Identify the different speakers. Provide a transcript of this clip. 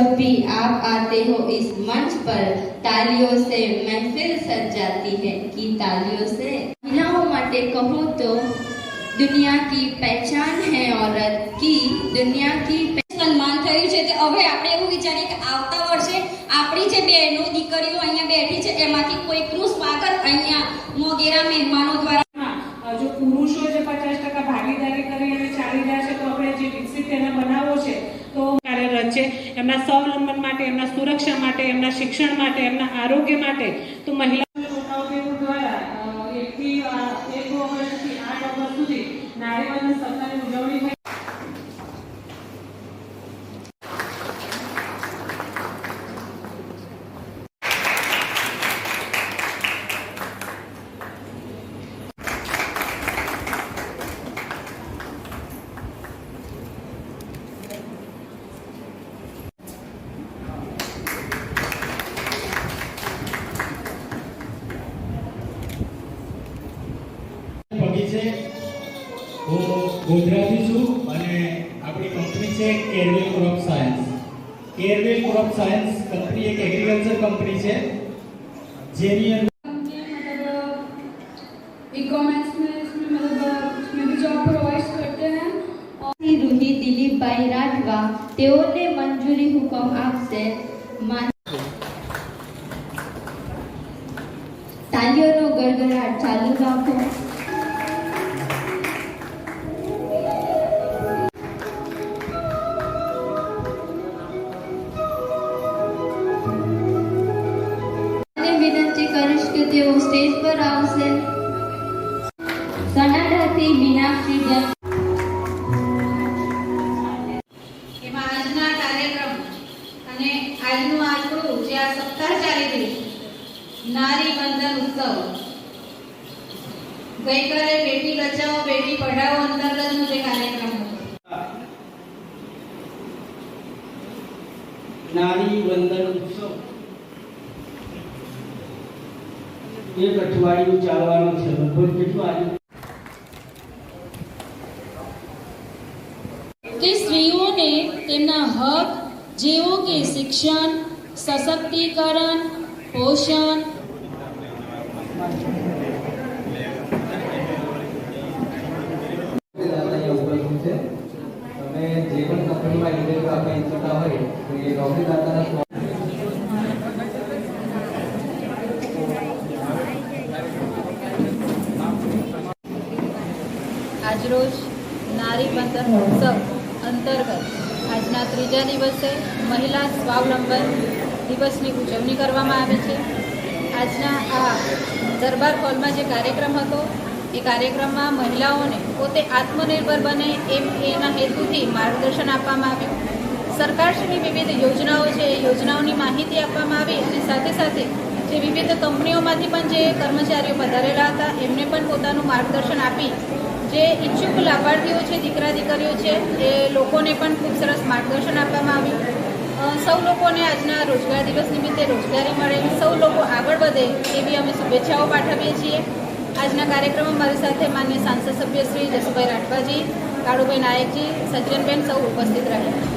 Speaker 1: जब भी आप आते हो इस मंच पर तालियों से महफिल सज जाती है कि तालियों से महिलाओं માટે કહું તો दुनिया की पहचान है औरत की दुनिया की
Speaker 2: સન્માન થયું છે તે હવે આપણે એવું વિચારીએ કે આવતા વર્ષે આપણી જે બહેનો દીકરીઓ અહીંયા બેઠી છે એમાંથી કોઈકનું સ્વાગત અહીંયા મોગેરા મહેમાનો દ્વારા
Speaker 3: હા, જો પુરુષો જે પચાસ ટકા ભાગીદારી કરી અને ચાલી રહ્યા છે એમના સ્વાવલંબન માટે, એમના સુરક્ષા માટે, એમના શિક્ષણ માટે, એમના આરોગ્ય માટે તો મહિલા છોકરાઓ દ્વારા એકથી એક ઓગસ્ટથી આઠ ઓગસ્ટ સુધી નારીવાદી સપ્તાહની ઉજવણી થઈ
Speaker 4: પગી છે હું ગોધરાથી છું અને આપણી કંપની છે Carewell crop science Carewell crop science company એક એગ્રીકલ્ચર કંપની છે જેની અંદર
Speaker 5: ई कॉमर्स में इसमें मतलब उसमें भी जॉब प्रोवाइड करते हैं
Speaker 1: રૂહી દિલીપભાઈ રાઠવા તેઓને મંજૂરી હુકમ આપશે માન તાલીઓનો ગડગડાટ ચાલુ રાખો સનાડાથી મીનાક્ષી જન
Speaker 2: એમાં આજના કાર્યક્રમ અને આજનું આપણું જે આ સપ્તાહ ચાલી રહ્યું નારી બંધન ઉત્સવ. ગઈકાલે બેટી બચાવો બેટી પઢાઓ અંતર્ગતનો જે કાર્યક્રમ હતો.
Speaker 6: નારી વંદન ઉત્સવ. એક અઠવાડિયું ચાલવાનો છે. લગભગ કેટલું આજે
Speaker 2: કે સ્ત્રીઓને તેમના હક જેવો કે શિક્ષણ સશક્તિકરણ પોષણ.
Speaker 7: આજરોજ નારી બંધન ઉત્સવ અંતર્ગત આજના ત્રીજા દિવસે મહિલા સ્વાવલંબન દિવસની ઉજવણી કરવામાં આવે છે. આજના આ દરબાર હોલમાં જે કાર્યક્રમ હતો, એ કાર્યક્રમમાં મહિલાઓને પોતે આત્મનિર્ભર બને એમ એના હેતુથી માર્ગદર્શન આપવામાં આવ્યું. સરકારશ્રીની વિવિધ યોજનાઓ છે, એ યોજનાઓની માહિતી આપવામાં આવી અને સાથે સાથે જે વિવિધ કંપનીઓમાંથી પણ જે કર્મચારીઓ પધારેલા હતા, એમને પણ પોતાનું માર્ગદર્શન આપી જે ઈચ્છુક લાભાર્થીઓ છે, દીકરા દીકરીઓ છે, એ લોકોને પણ ખૂબ સરસ માર્ગદર્શન આપવામાં આવ્યું. સૌ લોકોને આજના રોજગાર દિવસ નિમિત્તે રોજગારી મળે. સૌ લોકો આગળ વધે એવી અમે શુભેચ્છાઓ પાઠવીએ છીએ. આજના કાર્યક્રમમાં મારી સાથે માન્ય સાંસદ સભ્ય શ્રી જસુભાઈ રાઠવાજી, કાળુભાઈ નાયકજી, સજ્જનબેન સૌ ઉપસ્થિત રહ્યા.